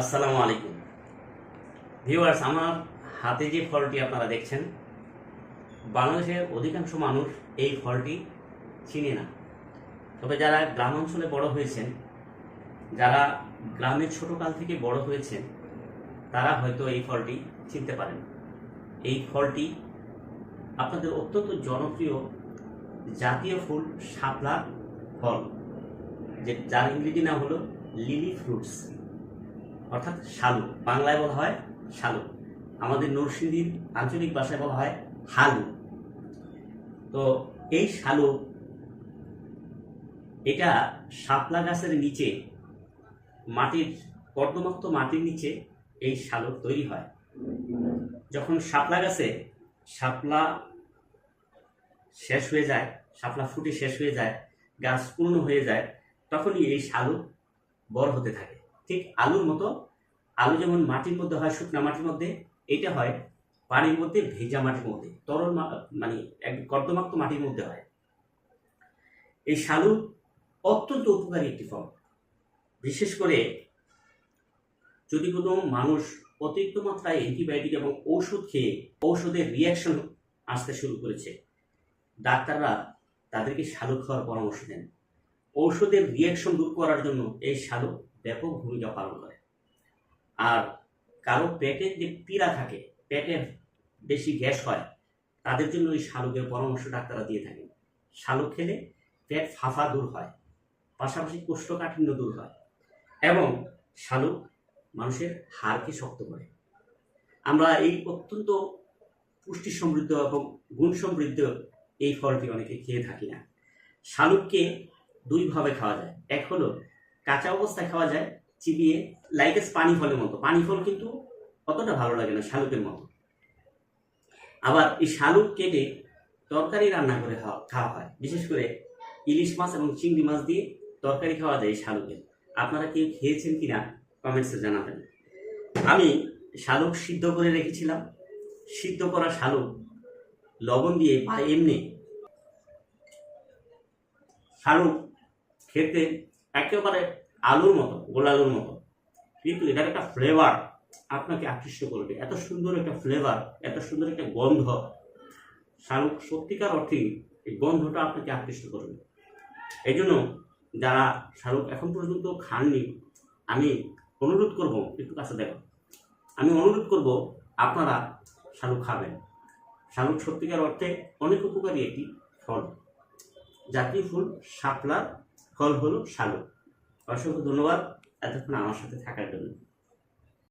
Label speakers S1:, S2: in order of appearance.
S1: আসসালামু আলাইকুম। ভিউয়ার্স, আমার হাতে যে ফলটি আপনারা দেখছেন। বাংলাদেশের অধিকাংশ মানুষ এই ফলটি চিনে না। তবে যারা গ্রামাঞ্চলে বড় হয়েছেন, যারা গ্রামের ছোটকাল থেকে বড় হয়েছেন, তারা হয়তো এই ফলটি চিনতে পারেন। এই ফলটি আপনাদের অত্যন্ত জনপ্রিয় জাতীয় ফুল শাপলা ফল, যে যার ইংরেজি নাম হলো লিলি ফ্রুটস। অর্থাৎ শালু। বাংলায় বলা হয় শালু। আমাদের নরসিংদীর আঞ্চলিক ভাষায় বলা হয় হালু। তো এই শালু, এটা শাপলা গাছের নিচে, মাটির, কর্দমাক্ত মাটির নিচে এই শালু তৈরি হয়। যখন শাপলা গাছে শাপলা শেষ হয়ে যায়, শাপলা ফুটে শেষ হয়ে যায়, গাছ পূর্ণ হয়ে যায়, তখনই এই শালু বড় হতে থাকে। ঠিক আলুর মতো। আলু যেমন মাটির মধ্যে হয়, শুকনা মাটির মধ্যে, এটা হয় পানির মধ্যে, ভেজা মাটির মধ্যে, তরল মানে এক কর্দমাক্ত মাটির মধ্যে হয়। এই শালু অত্যন্ত উপকারী একটি ফল। বিশেষ করে যদি কোনো মানুষ অতিরিক্ত মাত্রায় অ্যান্টিবায়োটিক এবং ঔষধ খেয়ে ঔষধের রিয়াকশন আসতে শুরু করেছে, ডাক্তাররা তাদেরকে শালু খাওয়ার পরামর্শ দেন। ঔষধের রিয়াকশন দূর করার জন্য এই শালু ব্যাপক ভূমিকা পালন করে। আর কারও পেটের যে পীড়া থাকে পেটের বেশি গ্যাস হয়, তাদের জন্য ওই শালুকের পরামর্শ ডাক্তাররা দিয়ে থাকেন। শালুক খেলে পেট ফাফা দূর হয়, পাশাপাশি কোষ্ঠকাঠিন্য দূর হয় এবং শালুক মানুষের হাড়কে শক্ত করে। আমরা এই অত্যন্ত পুষ্টি সমৃদ্ধ এবং গুণ সমৃদ্ধ এই ফলটি অনেকে খেয়ে থাকি না। শালুককে দুইভাবে খাওয়া যায়। এক হলো কাঁচা অবস্থায় খাওয়া যায়, চিবিয়ে লাইকেস পানি ফলের মতো। পানি ফল কিন্তু অতটা ভালো লাগে না, শালুকের মতো। আবার এই শালুক কেটে তরকারি রান্না করে খাওয়া হয়। বিশেষ করে ইলিশ মাছ এবং চিংড়ি মাছ দিয়ে তরকারি খাওয়া যায় এই শালুকের আপনারা কেউ খেয়েছেন কিনা কমেন্টসে জানাবেন। আমি শালুক সিদ্ধ করে রেখেছিলাম। সিদ্ধ করা শালুক লবণ দিয়ে বা এমনি শালুক খেতে একেবারে আলুর মতো, গোল আলুর মতো। কিন্তু এটার একটা ফ্লেভার আপনাকে আকৃষ্ট করবে। এত সুন্দর একটা ফ্লেভার এত সুন্দর একটা গন্ধ। শাহরুখ সত্যিকার অর্থেই এই গন্ধটা আপনাকে আকৃষ্ট করবে। এই জন্য যারা শাহরুখ এখন পর্যন্ত খাননি, আমি অনুরোধ করব, একটু কাছে দেখো। আমি অনুরোধ করব, আপনারা শাহরুখ খাবেন। শাহরুখ সত্যিকার অর্থে অনেক উপকারী একটি ফল। জাতীয় ফুল শাপলার ফল হলো শালুক অসংখ্য ধন্যবাদ এতক্ষণ আমার সাথে থাকার জন্য।